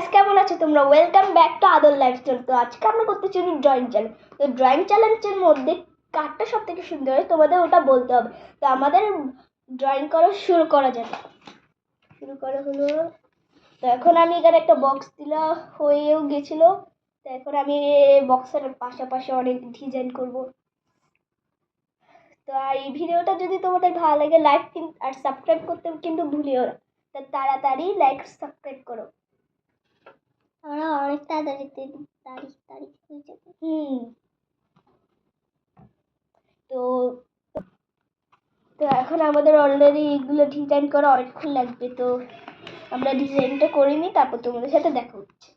Guys কেমন আছো তোমরা? Welcome back to Adar lifestyle তো আজকে আমরা করতে চলি ড্রয়িং চ্যালেঞ্জ তো ড্রয়িং চ্যালেঞ্জের মধ্যে কারটা সব থেকে সুন্দর হয়, তোমাদের ওটা বলতে হবে। তো আমাদের ড্রয়িং করা শুরু করা যাবে শুরু করা হলো। তো এখন আমি এখানে একটা বক্স দিলা হয়েও গেছিল। তো এখন আমি বক্সের পাশাপাশি অনেক ডিজাইন করব। তো আর এই ভিডিওটা যদি তোমাদের ভালো লাগে লাইক আর সাবস্ক্রাইব করতে কিন্তু ভুলিও না। তাড়াতাড়ি লাইক সাবস্ক্রাইব করো। আমরা অনেক তাড়াতাড়ি তারিখ তারিখ হয়ে যাবে। হুম। তো তো এখন আমাদের অলরেডি এগুলো ডিজাইন করা অনেকক্ষণ লাগবে তো আমরা ডিজাইনটা করে নিই তারপর তোমাদের সাথে দেখা হচ্ছে।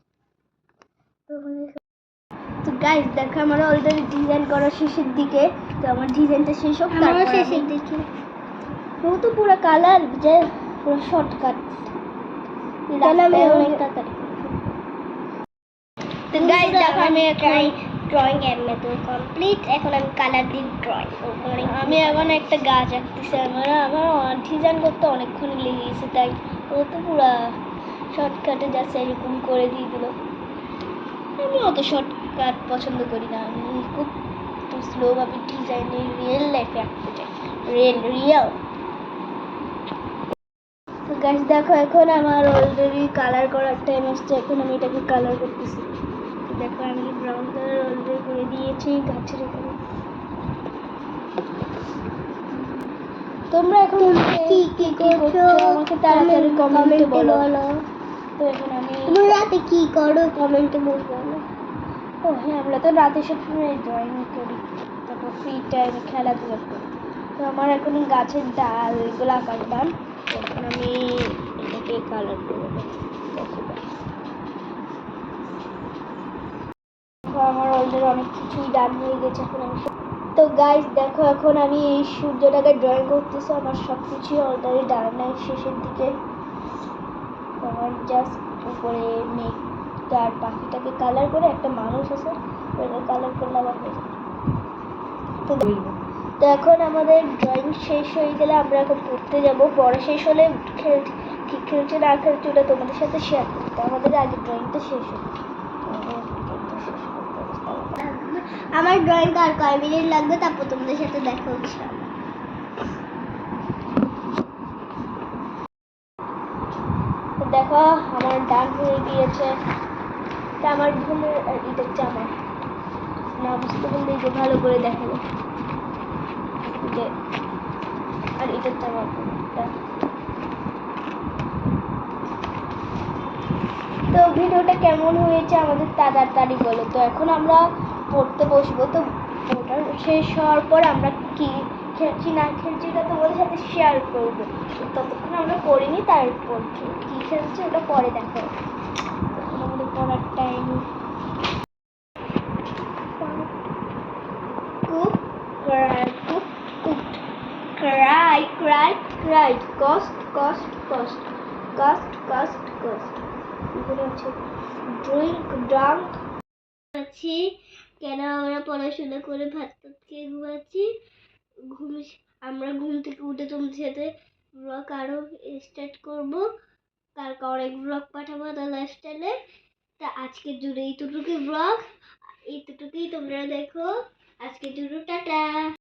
তো গাইস দেখো আমার অলরেডি ডিজাইন করা শেষের দিকে তো আমার ডিজাইনটা শেষ হোক তারপর শেষের দিকে। ও তো পুরো কালার যে পুরো শর্টকাট আমি অনেক তাড়াতাড়ি তো গাইস দেখো আমি এখন ড্রয়িং এর মেথড কমপ্লিট এখন আমি কালার দিই ড্রয়িং আমি এখন একটা গাছ আঁকতেছি। আমার আমার ডিজাইন করতে অনেকক্ষণ লেগে গেছে, তাই ও তো পুরো শর্টকাটে যাচ্ছে এরকম করে দিয়ে দিল। আমি অত শর্টকাট পছন্দ করি না। আমি খুব একটু স্লোভাবে ডিজাইনে রিয়েল লাইফে আঁকতে চাই। রিয়েল রিয়েল তো গাছ দেখো, এখন আমার অলরেডি কালার করার টাইম আসছে। এখন আমি এটাকে কালার করতেছি। তো দেখো আমি ব্রাউন কালার অলরেডি করে দিয়েছি গাছের এখানে তোমরা এখন কি কি করছ? আমাকে তাড়াতাড়ি কমেন্টে বলো। তো এখন আমি তুমি রাতে কি করো? কমেন্টে বলব ও হ্যাঁ আমরা তো রাতে সবসময় ড্রয়িং করি। তারপর ফ্রি টাইমে খেলাধুলা করি। তো আমার এখন গাছের ডাল এগুলো আঁকার এখন আমি এটাকে কালার করব দেখো guys। দেখো, আমার অলরেডি অনেক কিছুই ডান হয়ে গেছে এখন আমি তো গাইস দেখো, এখন আমি এই সূর্যটাকে ড্রয়িং করতেছি, আমার সব কিছুই অলরেডি ডান হয় শেষের দিকে। আমার জাস্ট উপরে মেঘ, তার পাখিটাকে কালার করে একটা মানুষ আছে, ওটাকে কালার করলে আবার তো এখন আমাদের ড্রয়িং শেষ হয়ে গেলে আমরা এখন পড়তে যাব। পড়া শেষ হলে খেল খেলছে না খেলছে ওটা তোমাদের সাথে শেয়ার করতে আমাদের আগে ড্রয়িংটা শেষ হোক আমাদের drawingটা শেষ করতে হবে, তারপর। আমার ড্রয়িং আর কয় মিনিট লাগবে, তারপর তোমাদের সাথে দেখা হচ্ছে দেখো, আমার ডান হয়ে গিয়েছে। আমার ভুলে এটা হচ্ছে আমার। না, বুঝতে যে ভালো করে আর এটা হচ্ছে আমার তো ভিডিওটা কেমন হয়েছে আমাদের তাড়াতাড়ি বলো। তো এখন আমরা পড়তে বসবো, তো ওটা শেষ হওয়ার পর আমরা কি খেলছি না খেলছি ওটা তোমাদের সাথে শেয়ার করব। ততক্ষণ আমরা পড়িনি তারপর কি খেলছি ওটা পরে দেখা আমাদের পড়ার time cry cry cry cost cost cost cast cast cast এগুলো হচ্ছে ড্রিঙ্ক ড্রাঙ্ক কেন আমরা পড়াশোনা করে ভাত টাত খেয়ে ঘুমাচ্ছি? ঘুম আমরা ঘুম থেকে উঠে তোমাদের সাথে ব্লগ আরও স্টার্ট করব। কালকে অনেক ব্লগ পাঠাবো তার লাইফস্টাইলে তা আজকের জন্য এইটুকুই ব্লগ এইটুকুই তোমরা দেখো। আজকের জন্য টাটা।